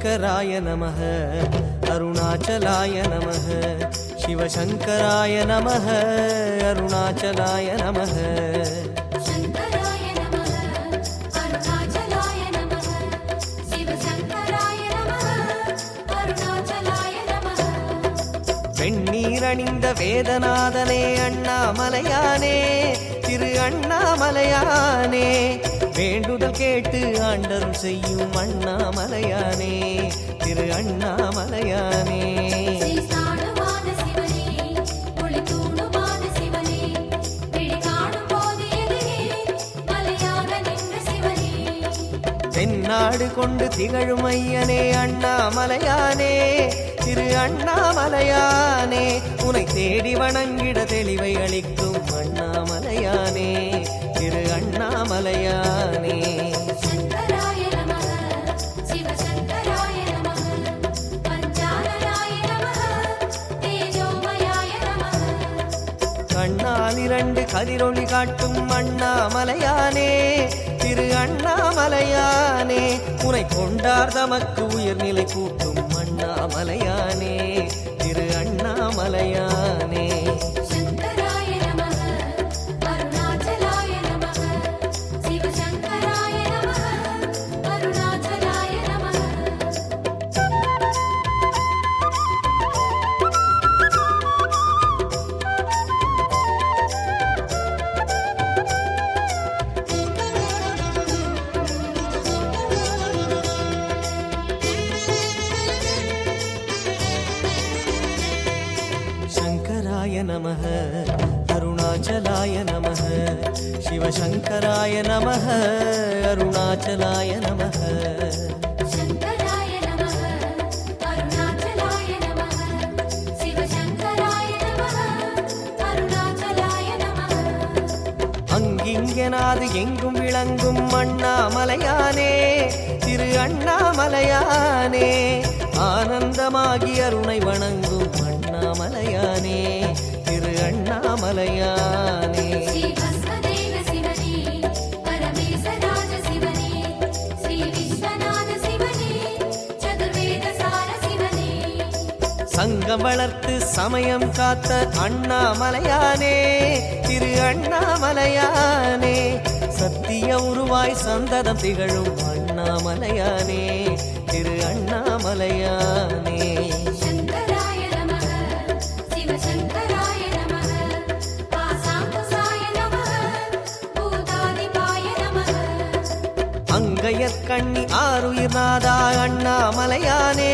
शिवशङ्कराय नमः अरुणाचलाय नमः शङ्कराय नमः अरुणाचलाय नमः शिवशङ्कराय नमः अरुणाचलाय नमः வெண்ணீரணிந்த வேதநாதனே அண்ணாமலையானே திரு அண்ணாமலையானே. வேண்டுதல் கேட்டு ஆண்டருள் செய்யும் அண்ணாமலையானே. திரு அண்ணாமலையானே. தென்னாடு கொண்டு திகழும் ஐயனே அண்ணாமலையானே. திரு அண்ணாமலையானே உனை தேடி வணங்கிட தெளிவை அளிக்கும் மலையானே. கண்ணால் இரண்டு கதிரொளி காட்டும் அண்ணாமலையானே. திரு அண்ணாமலையானே உனை கொண்டார் தமக்கு உயர்நிலை கூட்டும் அண்ணாமலையானே. திரு அண்ணாமலையான் அங்கிங்கனாது எங்கும் விளங்கும் அண்ணாமலையானே திரு அண்ணாமலையானே. ஆனந்தமாகி அருணை வணங்கும் அண்ணாமலையானே திரு அண்ணாமலையானே. சங்கம் வளர்த்து சமயம் காத்த அண்ணாமலையானே திரு அண்ணாமலையானே. சத்திய உருவாய் சந்ததம் திகழும் அண்ணாமலையானே திரு அண்ணாமலையானே. அங்கையற்கண்ணி ஆறுயிர் நாதா அண்ணாமலையானே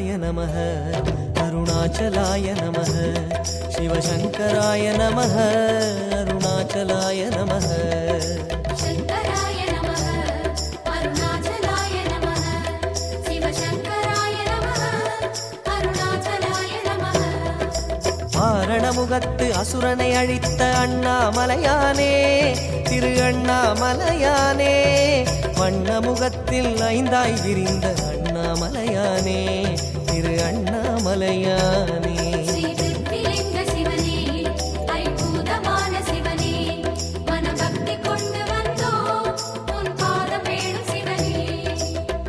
शङ्कराय नमः अरुणाचलाय नमः शिवशङ्कराय नमः अरुणाचलाय नमः ஆரணமுகத்து அசுரனை அழித்த அண்ணாமலையானே திரு அண்ணாமலையானே வண்ணமுகத்தில் ஐந்தாய் விரிந்த அண்ணாமலையானே திரு அண்ணாமலையானே.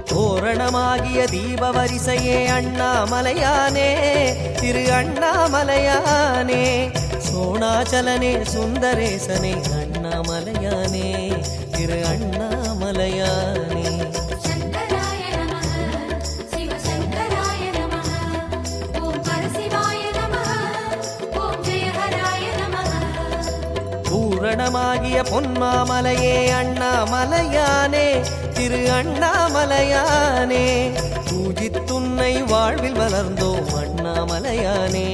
தோரணமாகிய தீப வரிசையே அண்ணாமலையானே திரு அண்ணாமலையானே. சோணாச்சலனே சுந்தரேசனே அண்ணாமலையானே திரு அண்ணாமலையானே. ஆகிய பொன்மாமலையே அண்ணாமலையானே திரு அண்ணாமலையானே. பூஜித்துன்னை வாழ்வில் வளர்ந்தோம் அண்ணாமலையானே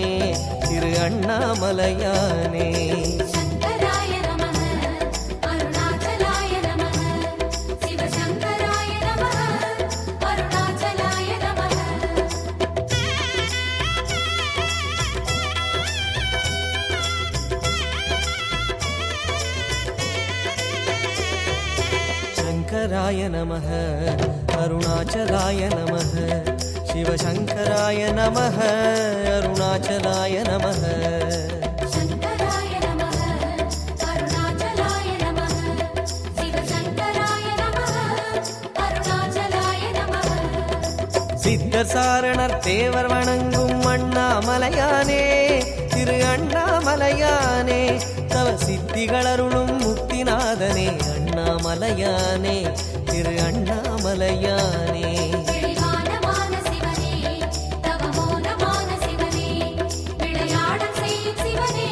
திரு அண்ணாமலையானே. நமக அருணாச்சலாய நமக சிவசங்கராய நமக அருணாச்சலாய நமக சித்தர் சாரணர் தேவர் வணங்கும் அண்ணாமலையானே திரு அண்ணாமலையானே தவ சித்திகளருளும் முத்திநாதனே அண்ணாமலையானே திரு அண்ணாமலையானே. தெளிவானமான சிவனே தவமோனமான சிவனே விளையாடல் செய்யும் சிவனே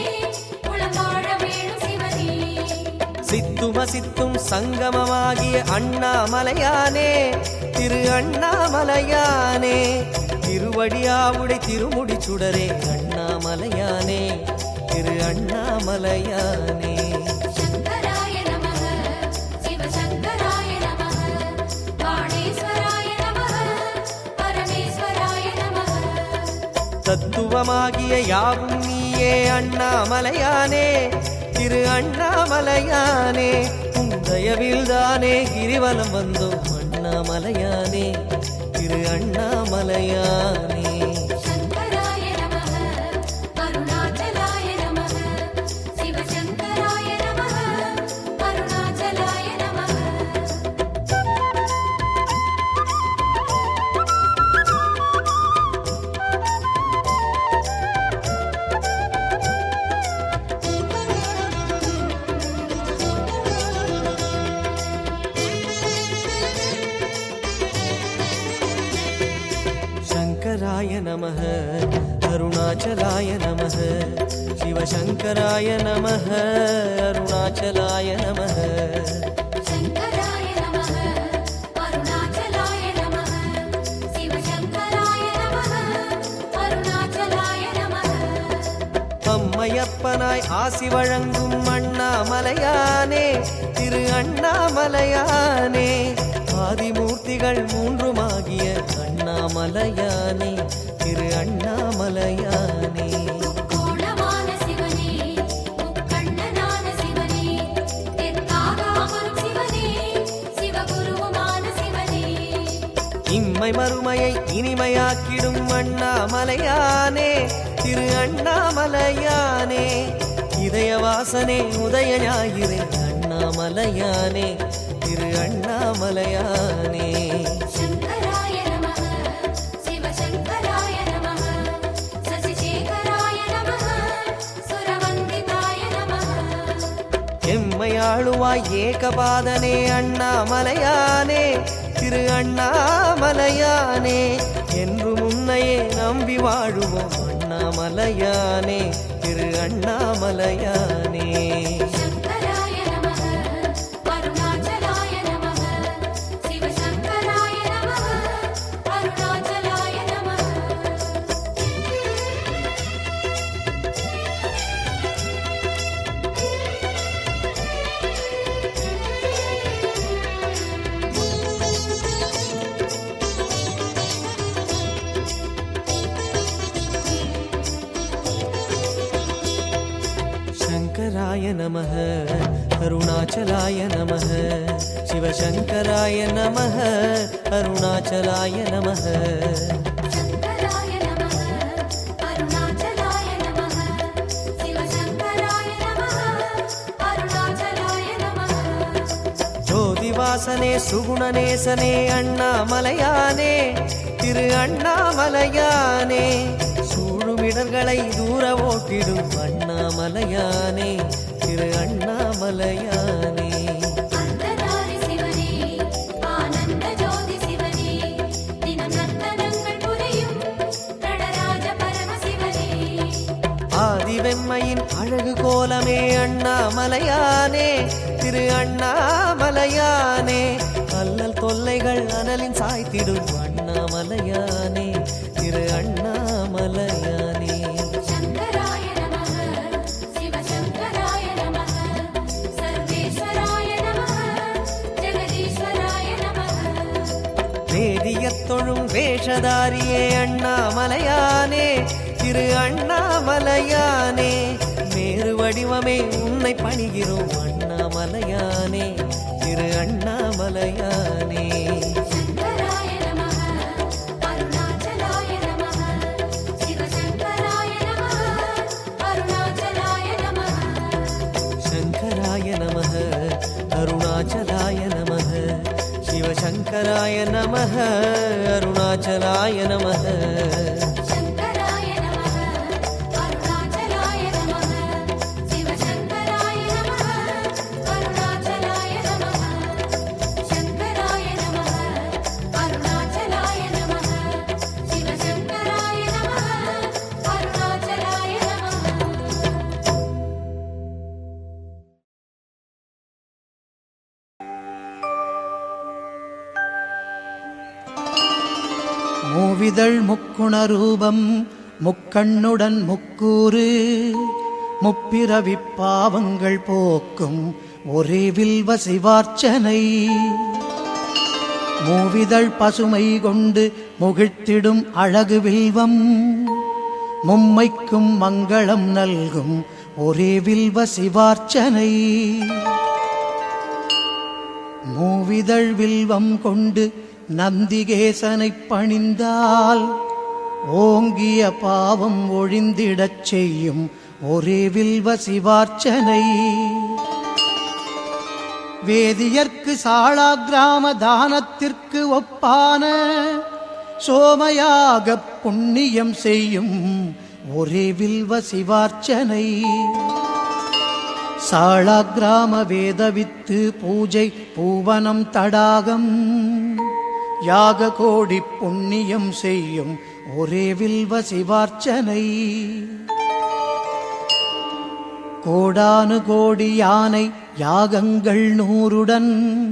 உளவாழ வேணும் சிவனே. சித்தும சித்தும் சங்கமமாகிய அண்ணாமலையானே திரு அண்ணாமலையானே. திருவடியாவுடை திருமுடி சுடரே அண்ணாமலையானே திரு அண்ணாமலையானே. தத்துவமாகிய யாவும் நீயே அண்ணாமலையானே. திரு அண்ணாமலையானே உன் தயவில் தானே கிரிவலம் வந்தோம் அண்ணாமலையானே. शिवशङ्कराय नमः अरुणाचलाय नमः शङ्कराय नमः अरुणाचलाय नमः शिवशङ्कराय नमः अरुणाचलाय नमः அம்மையப்பனாய் ஆசி வழங்கும் அண்ணாமலையானே திரு அண்ணாமலையானே ஆதிமூர்த்திகள் மூன்றுமாகிய அண்ணாமலையானே திரு அண்ணாமலையானே. இம்மை மறுமையை இனிமையாக்கிடும் அண்ணாமலையானே திரு அண்ணாமலையானே. இதய வாசனே உதய ஞாயிறே அண்ணாமலையானே. திரு அண்ணாமலையானே. எம்மையாளுவாய் ஏகபாதனே அண்ணாமலையானே திரு அண்ணாமலையானே. என்று முன்னையே நம்பி வாழுவோம் அண்ணாமலையானே திரு அண்ணாமலையானே. சங்கராய நம அருணாச்சலாய நம ஜோதிவாசனே சுகுணநேசனே அண்ணாமலையானே திரு அண்ணாமலையானே. சூழுமிடர்களை தூர ஓட்டிடும் அண்ணாமலையானே திரு அண்ணாமலையானே. வெண்மையின் அழகு கோலமே அண்ணாமலையானே. திரு அண்ணாமலையானே. அல்லல் தொல்லைகள் அனலின் சாய்த்திடும் அண்ணாமலையானே. திரு அண்ணாமலையானே. வேதியத்தொழும் வேஷதாரியே அண்ணாமலையானே. திரு அண்ணாமலையானே வேறு வடிவமே உன்னை பணிகிறோம் அண்ணாமலையானே திரு அண்ணாமலையானே शङ्कराय नमः अरुणाचलाय नमः शिवशङ्कराय नमः अरुणाचलाय नमः மூவிதழ் முக்குண ரூபம் முக்கண்ணுடன் முக்கூறு முப்பிறவிப் பாவங்கள் போக்கும் ஒரே வில்வ சிவார்ச்சனை மூவிதழ் பசுமை கொண்டு முகிழ்த்திடும் அழகு வில்வம் மும்மைக்கும் மங்களம் நல்கும் ஒரே வில்வ சிவார்ச்சனை மூவிதழ் வில்வம் கொண்டு நந்திகேசனைப் பணிந்தால் ஓங்கிய பாவம் ஒழிந்திடச் செய்யும் ஒரே வில்வ சிவார்ச்சனை. வேதியர்க்கு சாளா கிராம தானத்திற்கு ஒப்பான சோமயாக புண்ணியம் செய்யும் ஒரே வில்வ சிவார்ச்சனை. சாளாகிராம வேதவித்து பூஜை பூவனம் தடாகம் யாக கோடி புண்ணியம் செய்யும் ஒரே வில்வ சிவார்ச்சனை. கோடானு கோடி யானை யாகங்கள் நூறுடன்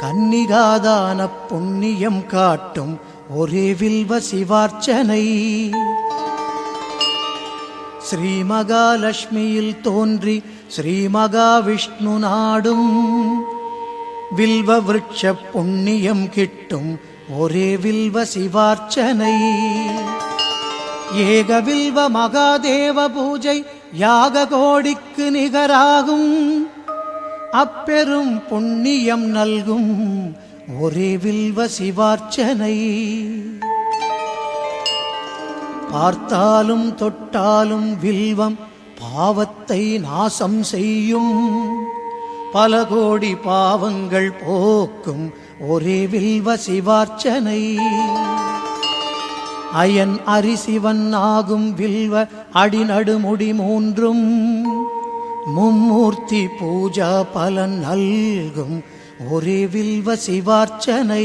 கன்னிகாதான புண்ணியம் காட்டும் ஒரே வில்வ சிவார்ச்சனை. ஸ்ரீ மகாலட்சுமியில் தோன்றி ஸ்ரீ மகாவிஷ்ணு நாடும் வில்வ விருட்ச புண்ணியம் கிட்டும் ஒரே வில்வ சிவார்ச்சனை. ஏக வில்வ மகாதேவ பூஜை யாக கோடிக்கு நிகராகும். அப்பெரும் புண்ணியம் நல்கும் ஒரே வில்வ சிவார்ச்சனை. பார்த்தாலும் தொட்டாலும் வில்வம் பாவத்தை நாசம் செய்யும். பல கோடி பாவங்கள் போக்கும் ஒரே வில்வ சிவார்ச்சனை அயன் அரிசிவன் ஆகும் வில்வ அடிநடுமுடி மூன்றும் மும்மூர்த்தி பூஜா பலன் நல்கும் ஒரே வில்வ சிவார்ச்சனை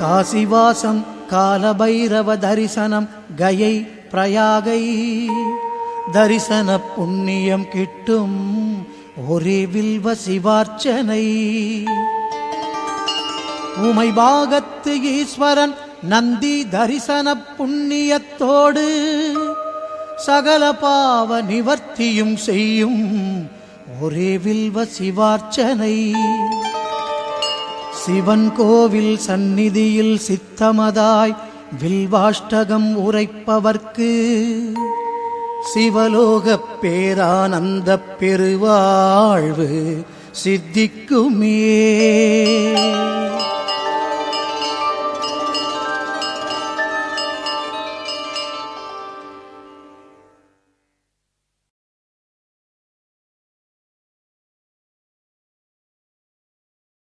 காசிவாசம் காலபைரவ தரிசனம் கயை பிரயாகை தரிசன புண்ணியம் கிட்டும் ஒரே வில்வ சிவார்ச்சனை உமை பாகத்து ஈஸ்வரன் நந்தி தரிசன புண்ணியத்தோடு சகல பாவ நிவர்த்தியும் செய்யும் ஒரே வில்வ சிவார்ச்சனை சிவன் கோவில் சந்நிதியில் சித்தமதாய் வில்வாஷ்டகம் உரைப்பவர்க்கு சிவலோகப் பேரானந்தப் பெருவாழ்வு சித்திக்குமே.